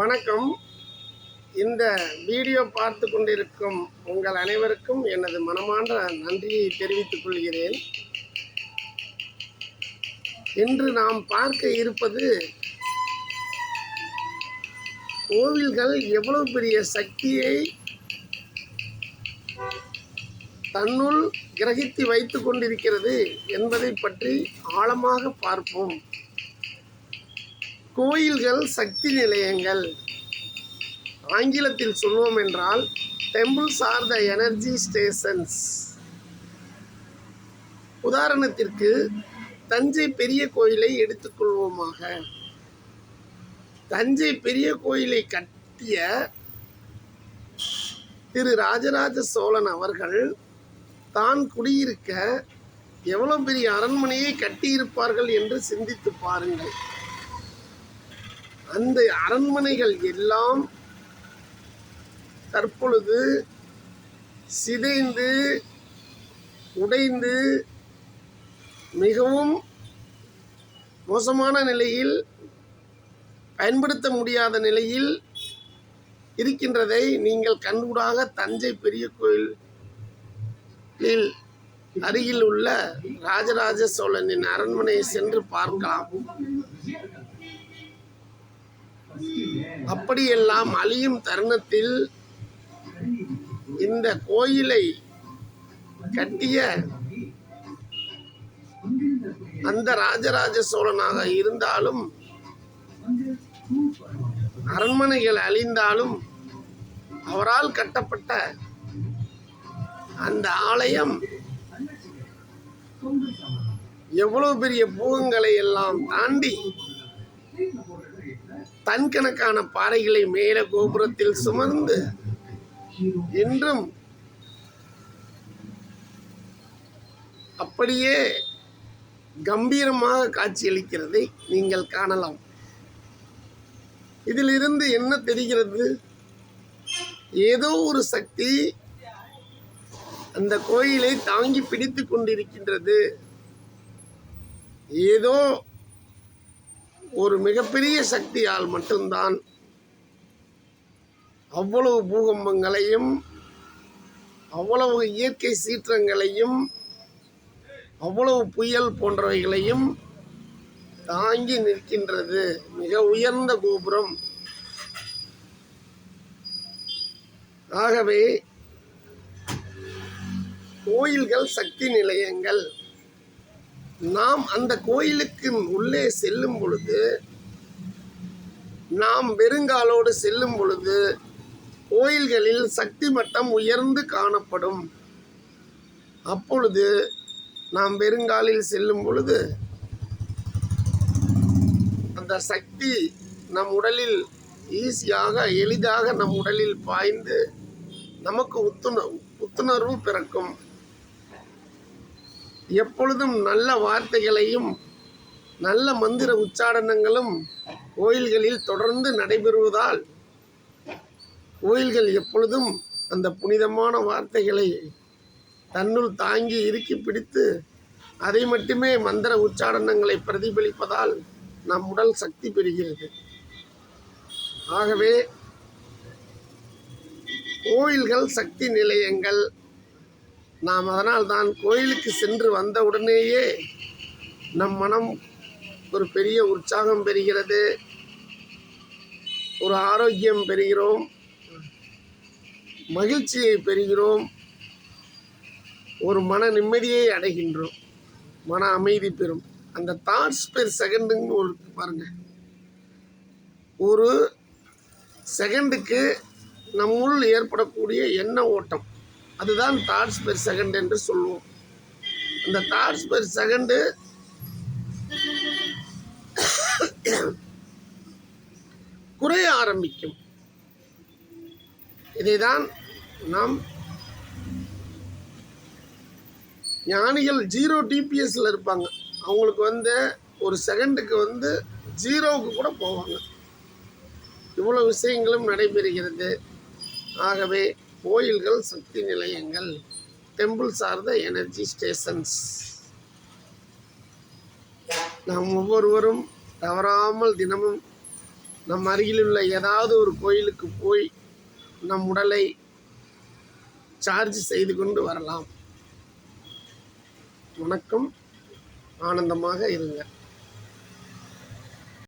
வணக்கம். இந்த வீடியோ பார்த்து கொண்டிருக்கும் உங்கள் அனைவருக்கும் எனது மனமார்ந்த நன்றியை தெரிவித்துக் கொள்கிறேன். இன்று நாம் பார்க்க இருப்பது கோவில்கள் எவ்வளவு பெரிய சக்தியை தன்னுள் கிரகித்து வைத்துக் கொண்டிருக்கிறது என்பதை பற்றி ஆழமாக பார்ப்போம். கோயில்கள் சக்தி நிலையங்கள். ஆங்கிலத்தில் சொல்வோம் என்றால் temples are the energy stations உதாரணத்திற்கு தஞ்சை பெரிய கோயிலை எடுத்துக்கொள்வோமாக தஞ்சை பெரிய கோயிலை கட்டிய திரு ராஜராஜ சோழன் அவர்கள் தான் குடியிருக்க எவ்வளோ பெரிய அரண்மனையை கட்டியிருப்பார்கள் என்று சிந்தித்து பாருங்கள். அந்த அரண்மனைகள் எல்லாம் தற்பொழுது சிதைந்து உடைந்து மிகவும் மோசமான நிலையில் பயன்படுத்த முடியாத நிலையில் இருக்கின்றதை நீங்கள் கண்கூடாக தஞ்சை பெரிய கோயிலில் அருகில் உள்ள ராஜராஜ சோழனின் அரண்மனையை சென்று பார்க்கலாம். அப்படியெல்லாம் அழியும் தருணத்தில் இந்த கோயிலை கட்டிய அந்த ராஜராஜ சோழனாக இருந்தாலும் அரண்மனைகள் அழிந்தாலும் அவரால் கட்டப்பட்ட அந்த ஆலயம் எவ்வளவு பெரிய பூகங்களை எல்லாம் தாண்டி தன்கணக்கான பாறைகளை மேல கோபுரத்தில் சுமந்து இன்றும் அப்படியே கம்பீரமாக காட்சியளிக்கிறதை நீங்கள் காணலாம். இதிலிருந்து என்ன தெரிகிறது? ஏதோ ஒரு சக்தி அந்த கோயிலை தாங்கி பிடித்து கொண்டிருக்கின்றது. ஏதோ ஒரு மிகப்பெரிய சக்தியால் மட்டும்தான் அவ்வளவு பூகம்பங்களையும் அவ்வளவு இயற்கை சீற்றங்களையும் அவ்வளவு புயல் போன்றவைகளையும் தாங்கி நிற்கின்றது மிக உயர்ந்த கோபுரம். ஆகவே கோயில்கள் சக்தி நிலையங்கள். நாம் அந்த கோயிலுக்கு உள்ளே செல்லும் பொழுது நாம் வெறுங்காலோடு செல்லும் பொழுது கோயில்களில் சக்தி மட்டம் உயர்ந்து காணப்படும். அப்பொழுது நாம் வெறுங்காலில் செல்லும் பொழுது அந்த சக்தி நம் உடலில் ஈஸியாக எளிதாக நம் உடலில் பாய்ந்து நமக்கு உத்துண புத்துணர்வு பிறக்கும். எப்பொழுதும் நல்ல வார்த்தைகளையும் நல்ல மந்திர உச்சாரணங்களும் கோயில்களில் தொடர்ந்து நடைபெறுவதால் கோயில்கள் எப்பொழுதும் அந்த புனிதமான வார்த்தைகளை தன்னுள் தாங்கி இறுக்கி பிடித்து அதை மட்டுமே மந்திர உச்சாரணங்களை பிரதிபலிப்பதால் நம் உடல் சக்தி பெறுகிறது. ஆகவே கோயில்கள் சக்தி நிலையங்கள் நாம் அதனால் தான் கோயிலுக்கு சென்று வந்த உடனேயே நம் மனம் ஒரு பெரிய உற்சாகம் பெறுகிறது. ஒரு ஆரோக்கியம் பெறுகிறோம். மகிழ்ச்சியை பெறுகிறோம். ஒரு மன நிம்மதியை அடைகின்றோம். மன அமைதி பெறும். அந்த தாட்ஸ் பெர் செகண்டுன்னு ஒரு பாருங்க. ஒரு செகண்டுக்கு நம்முள் ஏற்படக்கூடிய எண்ண ஓட்டம். அதுதான் தாட்ஸ் பெர் செகண்ட் என்று சொல்லுவோம். அந்த தாட்ஸ் பெர் செகண்டு குறைய ஆரம்பிக்கும். இதைதான் நாம் ஞானிகள் ஜீரோ டிபிஎஸ்ல இருப்பாங்க. அவங்களுக்கு வந்து ஒரு செகண்டுக்கு வந்து ஜீரோவுக்கு கூட போவாங்க. இவ்வளோ விஷயங்களும் நடைபெறுகிறது. ஆகவே கோயில்கள் சக்தி நிலையங்கள் டெம்பிள் சார்ந்த எனர்ஜி ஸ்டேஷன்ஸ் நாம் ஒவ்வொருவரும் தவறாமல் தினமும் நம் அருகிலுள்ள ஏதாவது ஒரு கோயிலுக்கு போய் நம் உடலை சார்ஜ் செய்து கொண்டு வரலாம். வணக்கம். ஆனந்தமாக இருங்கள்